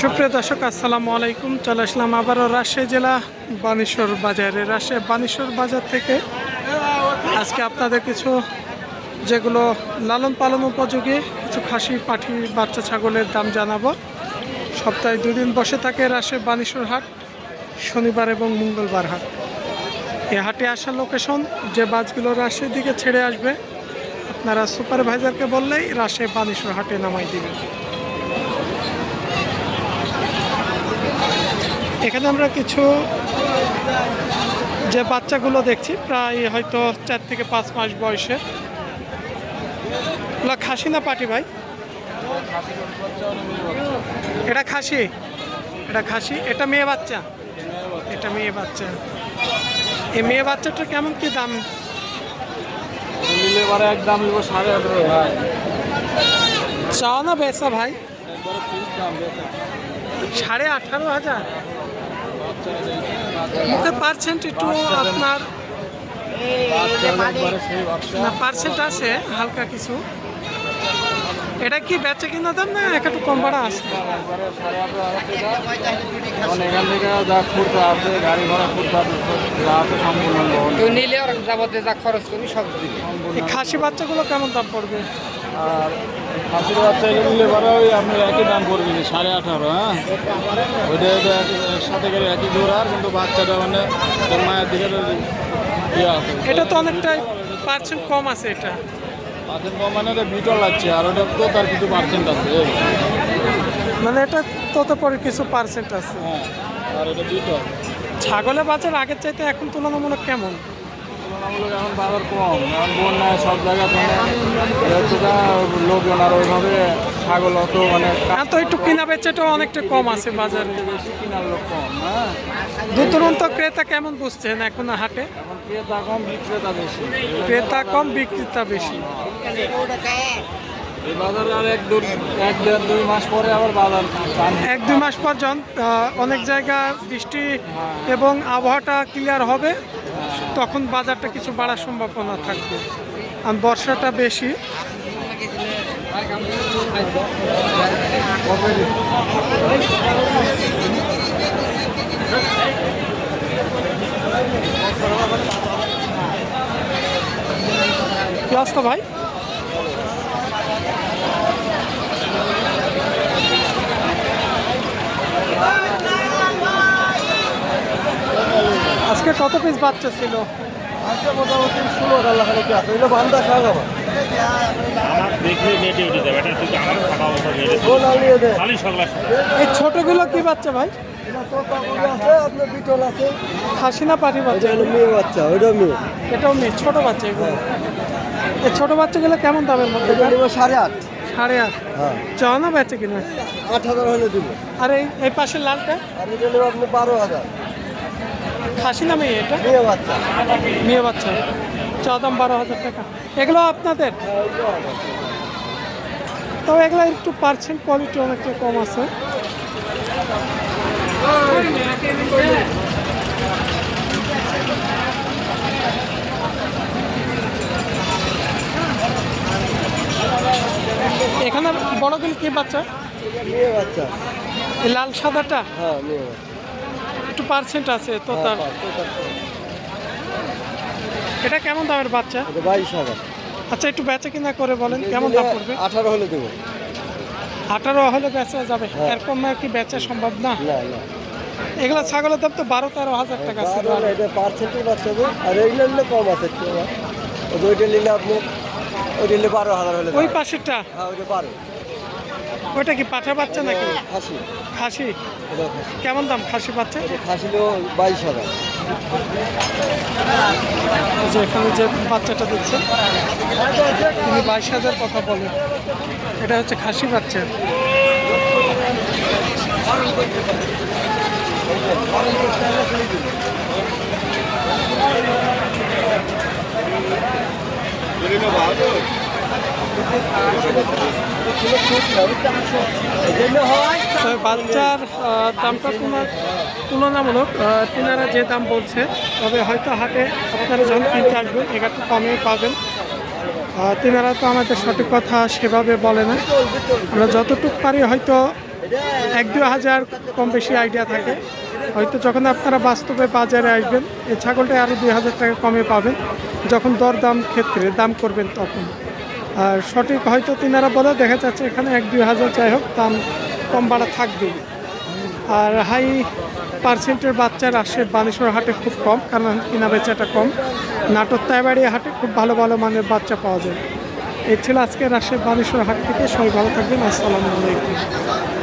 সুপ্রিয় দর্শক, আসসালামু আলাইকুম। চলে আসলাম আবারও রাজশাহী জেলা বানেশ্বর বাজারে। রাজশাহী বানেশ্বর বাজার থেকে আজকে আপনাদের কিছু যেগুলো লালন পালন উপযোগী, কিছু খাসি, পাঠি, বাচ্চা, ছাগলের দাম জানাব। সপ্তাহে দুদিন বসে থাকে রাজশাহী বানেশ্বর হাট, শনিবার এবং মঙ্গলবার হাট। এ হাটে আসার লোকেশন, যে বাসগুলো রাজশাহীর দিকে ছেড়ে আসবে, আপনারা সুপারভাইজারকে বললেই রাজশাহী বানেশ্বর হাটে নামাই দিবেন। এখানে আমরা কিছু যে বাচ্চাগুলো দেখছি প্রায় হয়তো চার থেকে পাঁচ মাস বয়সের। এগুলো খাসি না পাটি ভাই? এটা খাসি? এটা খাসি? এটা মেয়ে বাচ্চা? এটা মেয়ে বাচ্চা। এই মেয়ে বাচ্চাটা কেমন কি দাম? একদম নিব সাড়ে আঠারো ভাই। চাও না বেচা ভাই? দাম সাড়ে আঠারো হাজার? পার্সেন্ট একটু আপনার না পার্সেন্ট আছে হালকা কিছু। এটা কি বেচে কিনা দাম না একটু কম ভাড়া আছে? এখন থেকে যা খুঁড়তে আছে গাড়ি ভাড়া খুঁড়তে আছে সম্পূর্ণ নিলে ওর যাবতীয় যা খরচ করি সব দিবে খাসি বাচ্চাগুলো কেমন দাম পড়বে? আর খাসির বাচ্চা এগুলো নিলে পরে ওই আপনি একই দাম পড়বে সাড়ে আঠারো হ্যাঁ? ওইটা একসাথে করে একই জোড়ার কিন্তু বাচ্চাটা মানে মায়ের দিকে ইয়ে আছে। এটা তো অনেকটাই পার্সেন্ট কম আছে এটা। পার্সেন্ট কম মানে ওটা বিটল লাগছে আর ওটা তো তার কিছু পার্সেন্ট আছে। মানে এটা তত পরে কিছু পার্সেন্ট আছে। হ্যাঁ আর এটা বিটল। ছাগলের বাজার আগের চাইতে এখন তুলনামূলক কেমন? তুলনামূলক এখন বাজার কম। এখন বন্যায় সব জায়গা মানে লোকজন আর ওইভাবে ছাগল অত মানে তো একটু কিনা বেচাটা অনেকটা কম আছে বাজারে। বেশি কেনার লোক কম হ্যাঁ? দূর দূরান্ত ক্রেতা কেমন বুঝছেন এখন হাটে? এখন ক্রেতা কম বিক্রেতা বেশি। ক্রেতা কম বিক্রেতা বেশি। এই বাজার আর এক দু এক দেড় দুই মাস পরে আবার বাজার এক দুই মাস পর অনেক জায়গা বৃষ্টি এবং আবহাওয়াটা ক্লিয়ার হবে। তখন বাজারটা কিছু বাড়ার সম্ভাবনা থাকবে। আর বর্ষাটা বেশি। কি ভাই? আজকে কত পিস বাচ্চা ছিল? আচ্ছা মোটামুটি ষোলো আল্লাহ খালি আছে। এটা বান্দা আমার এই ছোটগুলো কি বাচ্চা ভাই? পাঠি বাচ্চা? মেয়ে বাচ্চা ওইটা মেয়ে। এটাও মেয়ে ছোট বাচ্চা এগুলো। এই ছোট বাচ্চাগুলো কেমন দামের মধ্যে? নেব সাড়ে আট। সাড়ে আট? হ্যাঁ। চাও না বেচে কিনা? আট হাজার হলে দিব। আর এই পাশের লালটা? আর নেব আপনি বারো হাজার। খাসি না মেয়ে এটা? মেয়ে বাচ্চা। মেয়ে বাচ্চা। চা দাম বারো হাজার টাকা। এগুলো আপনাদের? তবে এগুলো একটু পার্সেন্ট কোয়ালিটি অনেকটা কম আছে। এখানে বড়গুলো কি বাচ্চা? লাল সাদাটা? হ্যাঁ একটু পার্সেন্ট আছে তো তার হ্যাঁ, এটা কেমন দামের বাচ্চা? বাইশ হাজার। আচ্ছা একটু বেচা কিনা করে বলেন কেমন দাম পড়বে? আঠারো হলে দেবো। আঠারো হলে বেচা যাবে। হ্যাঁ। এরকম আর কি বেচা সম্ভব না? না না। এগুলো ছাগলের দাম তো বারো তেরো হাজার টাকা ছিল বারো, এটা পার্সেন্টের বাচ্চা আর এইগুলো নিলে কম আছে ওইটা নিলে আপনি ওই নিলে বারো হাজার হলে ওই। পাশেরটা? হ্যাঁ ওইটা বারো। ওইটা কি পাঠা বাচ্চা নাকি? খাসি। খাসি? কেমন দাম খাসি বাচ্চা? এটা খাসি হলো বাইশ হাজার। যে এখানে যে বাচ্চাটা দিচ্ছে তিনি বাইশ হাজার কথা বলেন। এটা হচ্ছে খাসি বাচ্চা। বাচ্চার দামটা তোমার তুলনামূলক তিনারা যে দাম বলছে, তবে হয়তো হাটে আপনারা যখন কিনতে আসবেন একটু কমে পাবেন। তিনারা তো আমাদের সঠিক কথা সেভাবে বলে না। আমরা যতটুকু পারি হয়তো এক দু হাজার কম বেশি আইডিয়া থাকে। হয়তো যখন আপনারা বাস্তবে বাজারে আসবেন, এই ছাগলটা আরও দুই হাজার টাকা কমে পাবেন। যখন দরদাম ক্ষেত্রে দাম করবেন তখন। আর সঠিক হয়তো তিনারা বলে, দেখা যাচ্ছে এখানে এক দুই হাজার যাই হোক, দাম কম বাড়া থাকবেই। আর হাই পার্সেন্টের বাচ্চার আসে বানেশ্বর হাটে খুব কম, কারণ কিনা বেচাটা কম। নাটোর তাইবাড়ি হাটে খুব ভালো ভালো মানের বাচ্চা পাওয়া যায়। এই ছিল আজকে রাজশাহী বানেশ্বর হাট থেকে। সবাই ভালো থাকবেন। আসসালামু আলাইকুম।